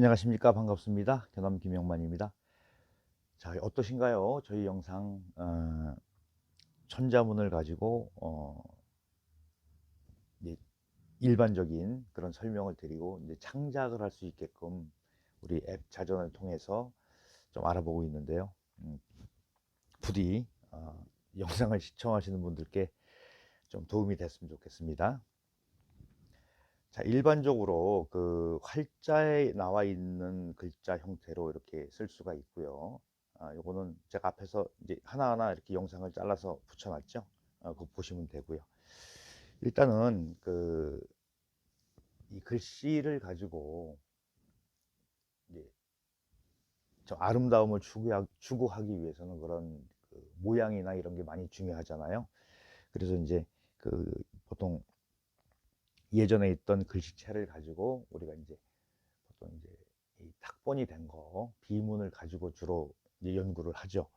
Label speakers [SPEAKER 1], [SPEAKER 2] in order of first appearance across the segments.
[SPEAKER 1] 안녕하십니까? 반갑습니다. 견암 김영만입니다. 자 어떠신가요? 저희 영상 어, 천자문을 가지고 어, 일반적인 그런 설명을 드리고 이제 창작을 할 수 있게끔 우리 앱 자전을 통해서 좀 알아보고 있는데요. 음, 부디 어, 영상을 시청하시는 분들께 좀 도움이 됐으면 좋겠습니다 자, 일반적으로 그 활자에 나와 있는 글자 형태로 이렇게 쓸 수가 있고요. 아, 요거는 제가 앞에서 이제 하나하나 이렇게 영상을 잘라서 붙여놨죠. 아, 그거 보시면 되고요. 일단은 그 이 글씨를 가지고 이제 좀 아름다움을 추구하, 추구하기 위해서는 그런 그 모양이나 이런 게 많이 중요하잖아요. 그래서 이제 그 보통 예전에 있던 글씨체를 가지고 우리가 이제 보통 이제 이 탁본이 된 거 비문을 가지고 주로 연구를 하죠.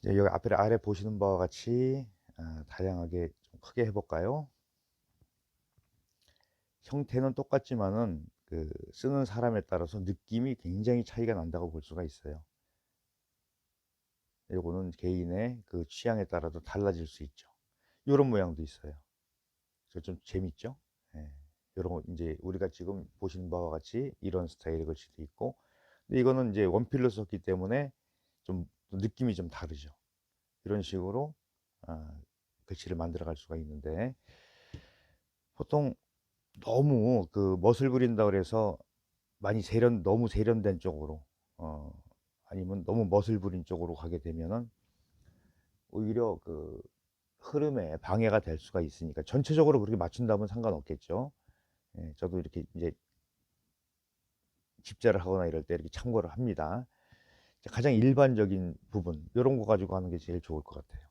[SPEAKER 1] 이제 여기 앞에 아래 보시는 바와 같이 아, 다양하게 좀 크게 해볼까요? 형태는 똑같지만은 그 쓰는 사람에 따라서 느낌이 굉장히 차이가 난다고 볼 수가 있어요. 요거는 개인의 그 취향에 따라도 달라질 수 있죠. 이런 모양도 있어요. 좀 재밌죠? 예. 이런 거 이제 우리가 지금 보신 바와 같이 이런 스타일의 글씨도 있고 근데 이거는 이제 원필로 썼기 때문에 좀 느낌이 좀 다르죠. 이런 식으로 아, 글씨를 만들어 갈 수가 있는데 보통 너무 그 멋을 부린다 그래서 많이 세련 너무 세련된 쪽으로 어, 아니면 너무 멋을 부린 쪽으로 가게 되면은 오히려 그 흐름에 방해가 될 수가 있으니까 전체적으로 그렇게 맞춘다면 상관없겠죠. 예, 저도 이렇게 이제 집자를 하거나 이럴 때 이렇게 참고를 합니다. 가장 일반적인 부분 이런 거 가지고 하는 게 제일 좋을 것 같아요.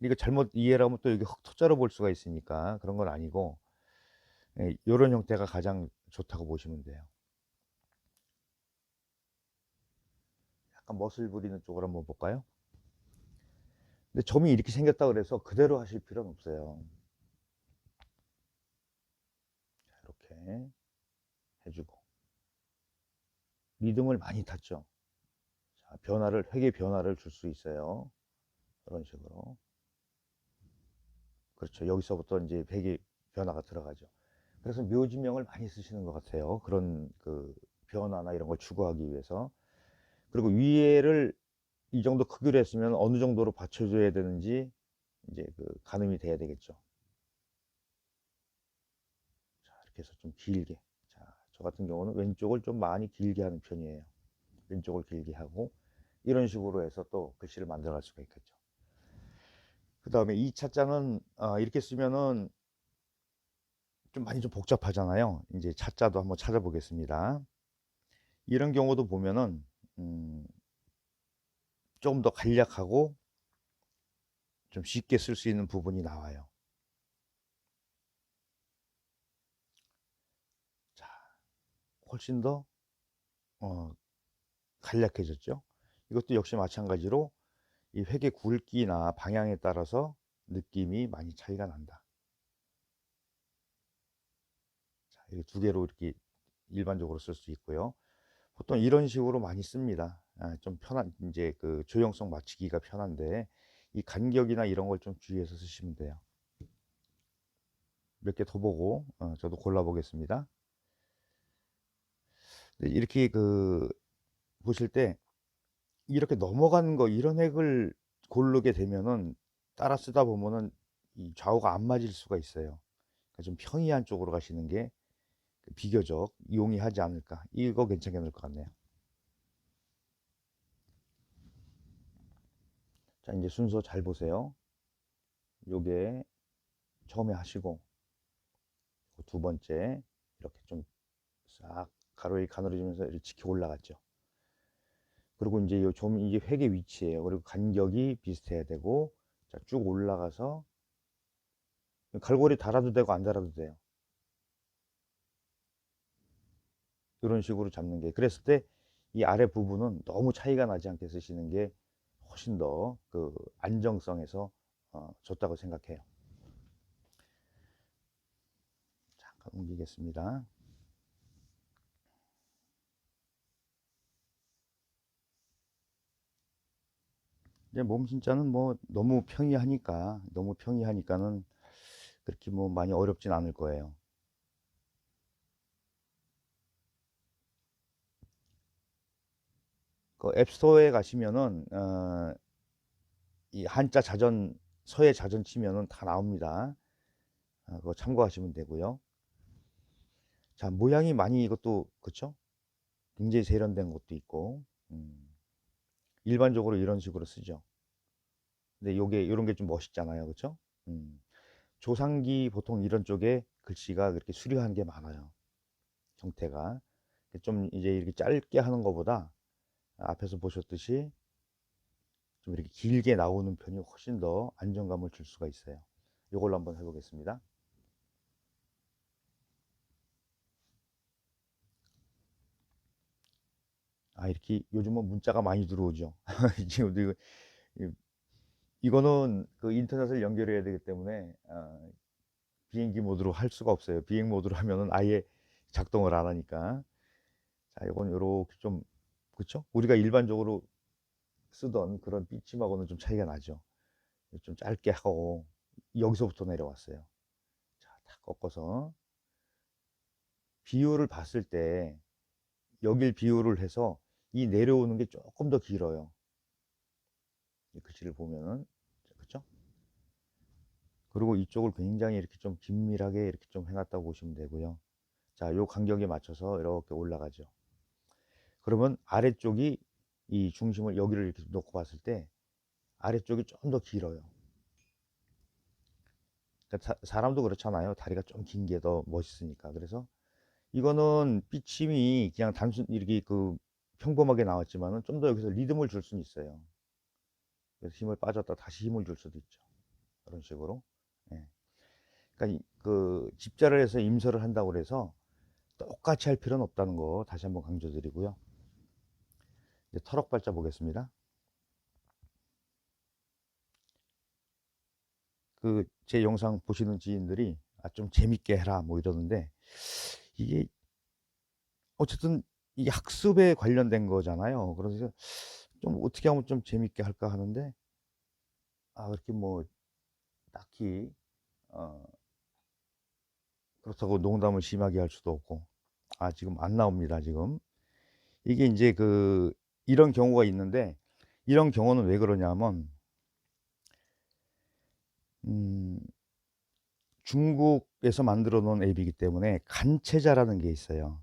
[SPEAKER 1] 이거 잘못 이해를 하면 또 여기 흑토자로 볼 수가 있으니까 그런 건 아니고 예, 이런 형태가 가장 좋다고 보시면 돼요. 약간 멋을 부리는 쪽으로 한번 볼까요? 근데 점이 이렇게 생겼다 그래서 그대로 하실 필요는 없어요. 이렇게 해주고 리듬을 많이 탔죠. 자, 변화를 회계 변화를 줄 수 있어요. 이런 식으로. 그렇죠. 여기서부터 이제 회계 변화가 들어가죠. 그래서 묘지명을 많이 쓰시는 것 같아요. 그런 그 변화나 이런 걸 추구하기 위해서. 그리고 위에를 이 정도 크기로 했으면 어느 정도로 받쳐줘야 되는지 이제 그 가늠이 돼야 되겠죠. 자, 이렇게 해서 좀 길게. 자, 저 같은 경우는 왼쪽을 좀 많이 길게 하는 편이에요. 왼쪽을 길게 하고 이런 식으로 해서 또 글씨를 만들어 갈 수가 있겠죠. 그 다음에 이 차자는 아, 이렇게 쓰면은 좀 많이 좀 복잡하잖아요. 이제 차자도 한번 찾아보겠습니다. 이런 경우도 보면은 음, 조금 더 간략하고 좀 쉽게 쓸 수 있는 부분이 나와요. 자, 훨씬 더 어, 간략해졌죠. 이것도 역시 마찬가지로 이 획의 굵기나 방향에 따라서 느낌이 많이 차이가 난다. 자, 이두 개로 이렇게 일반적으로 쓸 수 있고요. 보통 이런 식으로 많이 씁니다. 아, 좀 편한 이제 그 조형성 맞추기가 편한데 이 간격이나 이런 걸 좀 주의해서 쓰시면 돼요. 몇 개 더 보고 어, 저도 골라 보겠습니다. 이렇게 그 보실 때 이렇게 넘어가는 거 이런 액을 고르게 되면은 따라 쓰다 보면은 이 좌우가 안 맞을 수가 있어요. 그러니까 좀 평이한 쪽으로 가시는 게 비교적 용이하지 않을까. 이거 괜찮게 것 같네요. 자, 이제 순서 잘 보세요. 요게 처음에 하시고 두 번째 이렇게 좀 싹 가로에 가늘어지면서 이렇게 지켜 올라갔죠. 그리고 이제 요 좀 이게 획의 위치예요. 그리고 간격이 비슷해야 되고 자, 쭉 올라가서 갈고리 달아도 되고 안 달아도 돼요. 이런 식으로 잡는 게 그랬을 때 이 아래 부분은 너무 차이가 나지 않게 쓰시는 게 훨씬 더 그 안정성에서 어, 좋다고 생각해요. 잠깐 옮기겠습니다. 이제 몸신자는 뭐 너무 평이하니까 너무 평이하니까는 그렇게 뭐 많이 어렵진 않을 거예요. 그 앱스토어에 가시면은 어, 이 한자 자전 서예 자전 치면은 다 나옵니다. 어, 그거 참고하시면 되고요. 자 모양이 많이 이것도 그쵸? 굉장히 세련된 것도 있고 음, 일반적으로 이런 식으로 쓰죠. 근데 요게 이런 게 좀 멋있잖아요, 그쵸? 음, 조상기 보통 이런 쪽에 글씨가 그렇게 수려한 게 많아요. 형태가 좀 이제 이렇게 짧게 하는 것보다 앞에서 보셨듯이 좀 이렇게 길게 나오는 편이 훨씬 더 안정감을 줄 수가 있어요. 이걸로 한번 해보겠습니다. 아, 이렇게 요즘은 문자가 많이 들어오죠. 지금 이거, 이- 이거는 그 인터넷을 연결해야 되기 때문에 어, 비행기 모드로 할 수가 없어요. 비행 모드로 하면은 아예 작동을 안 하니까. 자, 이건 요렇게 좀, 그쵸? 우리가 일반적으로 쓰던 그런 삐침하고는 좀 차이가 나죠. 좀 짧게 하고 여기서부터 내려왔어요. 자, 다 꺾어서 비율을 봤을 때 여길 비율을 해서 이 내려오는 게 조금 더 길어요. 이 글씨를 보면은 그렇죠? 그리고 이쪽을 굉장히 이렇게 좀 긴밀하게 이렇게 좀 해놨다고 보시면 되고요. 자, 요 간격에 맞춰서 이렇게 올라가죠. 그러면 아래쪽이 이 중심을 여기를 이렇게 놓고 봤을 때 아래쪽이 좀 더 길어요. 그러니까 사- 사람도 그렇잖아요. 다리가 좀 긴 게 더 멋있으니까. 그래서 이거는 삐침이 그냥 단순 이렇게 그 평범하게 나왔지만은 좀 더 여기서 리듬을 줄 수는 있어요. 그래서 힘을 빠졌다 다시 힘을 줄 수도 있죠. 그런 식으로. 예. 그러니까 이- 그 집자를 해서 임서를 한다고 그래서 똑같이 할 필요는 없다는 거 다시 한번 강조드리고요. 이제 터럭발자 보겠습니다. 그 제 영상 보시는 지인들이 아, 좀 재밌게 해라 뭐 이러는데 이게 어쨌든 이게 학습에 관련된 거잖아요. 그래서 좀 어떻게 하면 좀 재밌게 할까 하는데 아 그렇게 뭐 딱히 어 그렇다고 농담을 심하게 할 수도 없고 아 지금 안 나옵니다 지금 이게 이제 그 이런 경우가 있는데 이런 경우는 왜 그러냐면 음 중국에서 만들어 놓은 앱이기 때문에 간체자라는 게 있어요.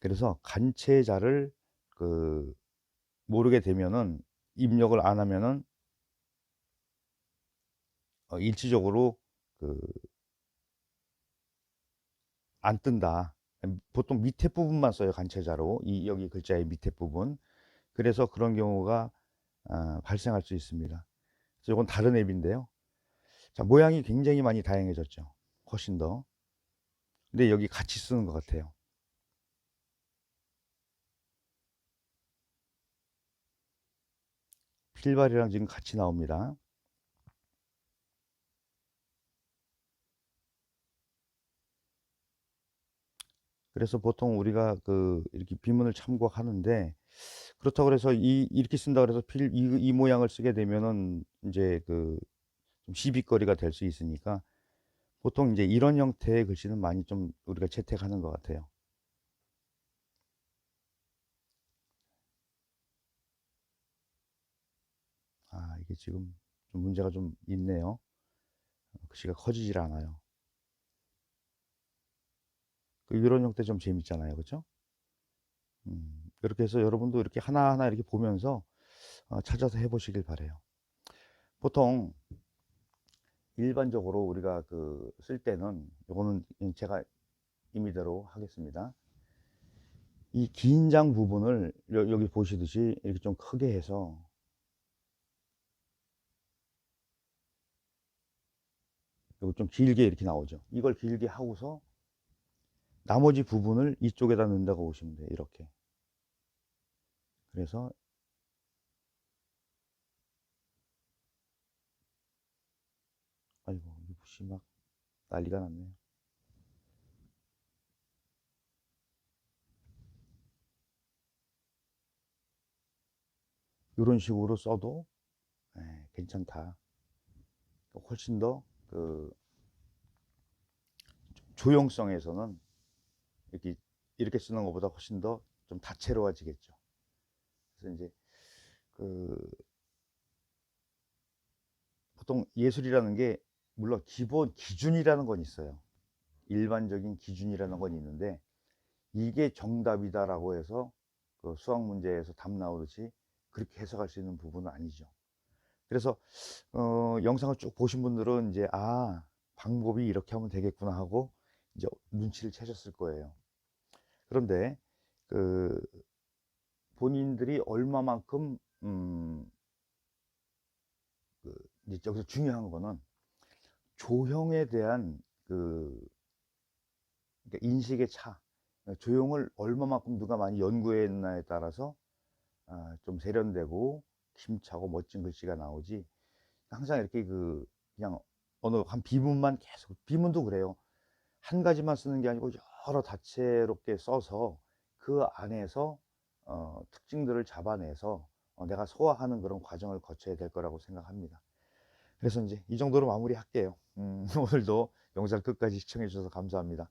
[SPEAKER 1] 그래서 간체자를 그 모르게 되면은 입력을 안 하면은 어, 일치적으로 그 안 뜬다. 보통 밑에 부분만 써요 간체자로 이 여기 글자의 밑에 부분. 그래서 그런 경우가 아, 발생할 수 있습니다. 그래서 이건 다른 앱인데요. 자 모양이 굉장히 많이 다양해졌죠. 훨씬 더. 근데 여기 같이 쓰는 것 같아요. 필발이랑 지금 같이 나옵니다. 그래서 보통 우리가 그 이렇게 비문을 참고하는데 그렇다고 그래서 이 이렇게 쓴다 그래서 필 이, 이 모양을 쓰게 되면은 이제 그 좀 시비거리가 될 수 있으니까 보통 이제 이런 형태의 글씨는 많이 좀 우리가 채택하는 것 같아요. 아, 이게 지금 좀 문제가 좀 있네요. 글씨가 커지질 않아요. 그 이런 형태 좀 재밌잖아요. 그렇죠? 음, 이렇게 해서 여러분도 이렇게 하나하나 이렇게 보면서 어, 찾아서 해보시길 바래요. 보통 일반적으로 우리가 그 쓸 때는 요거는 제가 임의대로 하겠습니다. 이 긴 장 부분을 여- 여기 보시듯이 이렇게 좀 크게 해서 요거 좀 길게 이렇게 나오죠. 이걸 길게 하고서 나머지 부분을 이쪽에다 넣는다고 보시면 돼요. 이렇게. 그래서 아이고 이 붓이 막 난리가 났네요. 이런 식으로 써도 괜찮다. 훨씬 더그 조용성에서는 이렇게 이렇게 쓰는 것보다 훨씬 더 좀 다채로워지겠죠. 그래서 이제 그 보통 예술이라는 게 물론 기본 기준이라는 건 있어요. 일반적인 기준이라는 건 있는데 이게 정답이다라고 해서 그 수학 문제에서 답 나오듯이 그렇게 해석할 수 있는 부분은 아니죠. 그래서 어, 영상을 쭉 보신 분들은 이제 아 방법이 이렇게 하면 되겠구나 하고 이제 눈치를 채셨을 거예요. 그런데 그 본인들이 얼마만큼 음, 그 이제 여기서 중요한 거는 조형에 대한 그 그러니까 인식의 차, 조형을 얼마만큼 누가 많이 연구했나에 따라서 아, 좀 세련되고 힘차고 멋진 글씨가 나오지. 항상 이렇게 그 그냥 어느 한 비문만 계속 비문도 그래요. 한 가지만 쓰는 게 아니고 여러 다채롭게 써서 그 안에서 어, 특징들을 잡아내서 어, 내가 소화하는 그런 과정을 거쳐야 될 거라고 생각합니다 그래서 이제 이 정도로 마무리 할게요 음, 오늘도 영상 끝까지 시청해 주셔서 감사합니다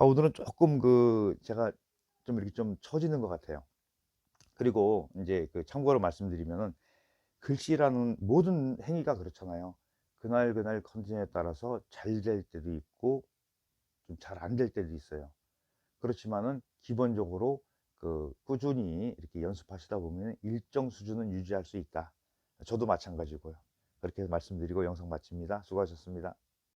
[SPEAKER 1] 아, 오늘은 조금 그 제가 좀 이렇게 좀 처지는 것 같아요 그리고 이제 그 참고로 말씀드리면은 글씨라는 모든 행위가 그렇잖아요. 그날 그날 컨디션에 따라서 잘 될 때도 있고 좀 잘 안 될 때도 있어요. 그렇지만은 기본적으로 그 꾸준히 이렇게 연습하시다 보면 일정 수준은 유지할 수 있다. 저도 마찬가지고요. 그렇게 말씀드리고 영상 마칩니다. 수고하셨습니다.